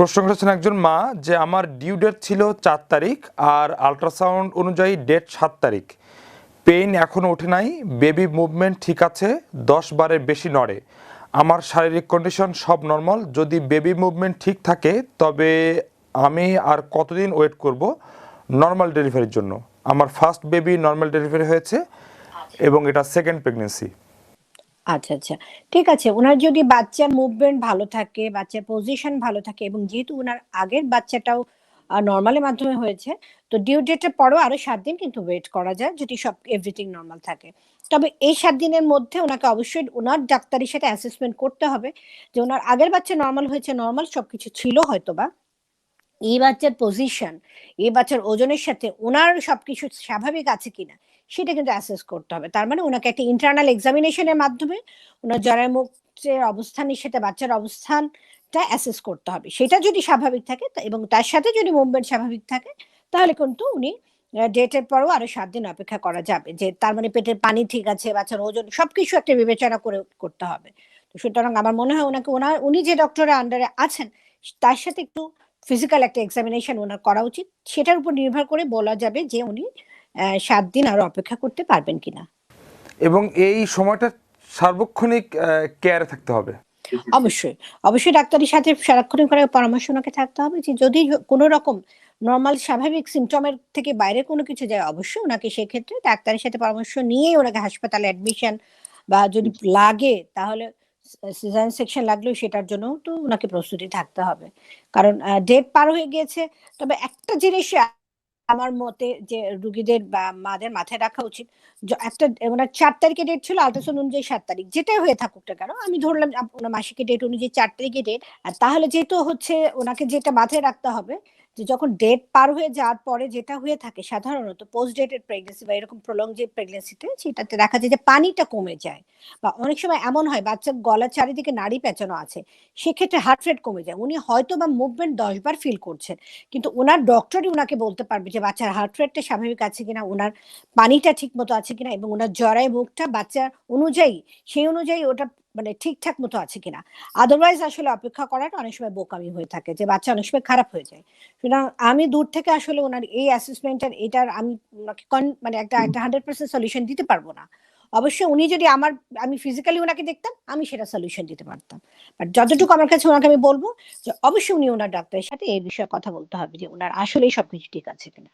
প্রশ্ন করেছেন একজন মা যে আমার ডিউ ডেট ছিল চার তারিখ আর আল্ট্রাসাউন্ড অনুযায়ী ডেট সাত তারিখ। পেইন এখনও ওঠে নাই বেবি মুভমেন্ট ঠিক আছে, দশ বারের বেশি নড়ে। আমার শারীরিক কন্ডিশন সব নর্মাল যদি বেবি মুভমেন্ট ঠিক থাকে, তবে আমি আর কতদিন ওয়েট করব? নর্মাল ডেলিভারির জন্য। আমার ফার্স্ট বেবি নর্মাল ডেলিভারি হয়েছে এবং এটা সেকেন্ড প্রেগনেন্সি আচ্ছা আচ্ছা। ঠিক আছে ওনার যদি বাচ্চার মুভমেন্ট ভালো থাকে, বাচ্চার পজিশন ভালো থাকে এবং যেহেতু ওনার আগের বাচ্চাটাও নর্মালের মাধ্যমে হয়েছে, তো ডিউ ডেটের পরও আরও সাত দিন কিন্তু ওয়েট করা যায় যদি সব এভরিথিং নর্মাল থাকে। তবে এই সাত দিনের মধ্যে ওনাকে অবশ্যই ওনার ডাক্তারের সাথে অ্যাসেসমেন্ট করতে হবে যে ওনার আগের বাচ্চা নর্মাল হয়েছে নর্মাল সবকিছু ছিল হয়তো বা এই বাচ্চার পজিশন এই বাচ্চার ওজনের সাথে ওনার সবকিছু স্বাভাবিক আছে কিনা, সেটা কিন্তু অ্যাসেস করতে হবে। তার মানে ওনাকে একটা ইন্টারনাল এক্সামিনেশনের মাধ্যমে ওনার জরায় মুখের অবস্থানের সাথে বাচ্চার অবস্থানটা অ্যাসেস করতে হবে। সেটা যদি স্বাভাবিক থাকে এবং তার সাথে যদি মুভমেন্ট স্বাভাবিক থাকে, তাহলে কিন্তু উনি ডেটের পরও আরও সাত দিন অপেক্ষা করা যাবে। যে তার মানে পেটের পানি ঠিক আছে, বাচ্চার ওজন সবকিছু একটা বিবেচনা করে করতে হবে। তো সুতরাং আমার মনে হয় ওনাকে, ওনার, উনি যে ডক্টরের আন্ডারে আছেন, তার সাথে একটু ফিজিক্যাল একটা এক্সামিনেশন ওনার করা উচিত। সেটার উপর নির্ভর করে বলা যাবে যে উনি সাত দিন আরও অপেক্ষা করতে পারবেন কিনা। এবং এই সময়টা সার্বক্ষণিক কেয়ারে থাকতে হবে। অবশ্যই। অবশ্যই ডাক্তারের সাথে সারাক্ষণ করে পরামর্শ ওনাকে থাকতে হবে যে যদি কোনো রকম নর্মাল স্বাভাবিক সিমটমের থেকে বাইরে কোনো কিছু যায় অবশ্যই ওনাকে সেক্ষেত্রে ডাক্তারের সাথে পরামর্শ নিয়েই ওনাকে হাসপাতালে অ্যাডমিশন বা যদি লাগে তাহলে সিজান সেকশন লাগলেও সেটার জন্য তো ওনাকে প্রস্তুতি থাকতে হবে। কারণ ডেট পার হয়ে গিয়েছে, তবে একটা জিনিস আমার মতে যে রুগীদের বা মাদের মাথায় রাখা উচিত একটা, ওনার চার তারিখে ডেট ছিল আল্ট্রাসাউন্ড অনুযায়ী সাত তারিখ, যেটাই হয়ে থাকুক না কেন, আমি ধরলাম ওনার মাসিকের ডেট অনুযায়ী চার তারিখে ডেট আর তাহলে যেহেতু হচ্ছে ওনাকে যেটা মাথায় রাখতে হবে যে যখন ডেট পার হয়ে যাওয়ার পরে যেটা হয়ে থাকে সাধারণত পোস্ট ডেটেড প্রেগনেন্সি বা এরকম প্রলং যে প্রেগনেন্সিতে সেটাতে দেখা যায় যে পানিটা কমে যায় বা অনেক সময় এমন হয় বাচ্চার গলার চারিদিকে নাড়ি পেঁচানো আছে সেক্ষেত্রে হার্ট রেট কমে যায়। উনি হয়তো বা মুভমেন্ট দশ বার ফিল করছেন কিন্তু ওনার ডক্টরই ওনাকে বলতে পারবে যে বাচ্চার হার্ট রেটটা স্বাভাবিক আছে কিনা ওনার পানিটা ঠিক মতো আছে কিনা এবং ওনার জরায় মুখটা বাচ্চার অনুযায়ী সেই অনুযায়ী ওটা মানে ঠিকঠাক মতো আছে কিনা। আদারওয়াইজ আসলে অপেক্ষা করাটা অনেক সময় বোকামি হয়ে থাকে যে বাচ্চা অনেক সময় খারাপ হয়ে যায়। সুতরাং আমি দূর থেকে আসলে ওনার এই অ্যাসেসমেন্টের এটার আমি মানে একটা একটা হান্ড্রেড পার্সেন্ট সলিউশন দিতে পারব না। অবশ্যই উনি যদি আমার আমি ফিজিক্যালি ওনাকে দেখতাম আমি সেটা সলিউশন দিতে পারতাম। বাট যতটুকু আমার কাছে ওনাকে আমি বলব যে অবশ্যই উনি ওনার ডাক্তারের সাথে এই বিষয়ে কথা বলতে হবে যে ওনার আসলেই সবকিছু ঠিক আছে কিনা।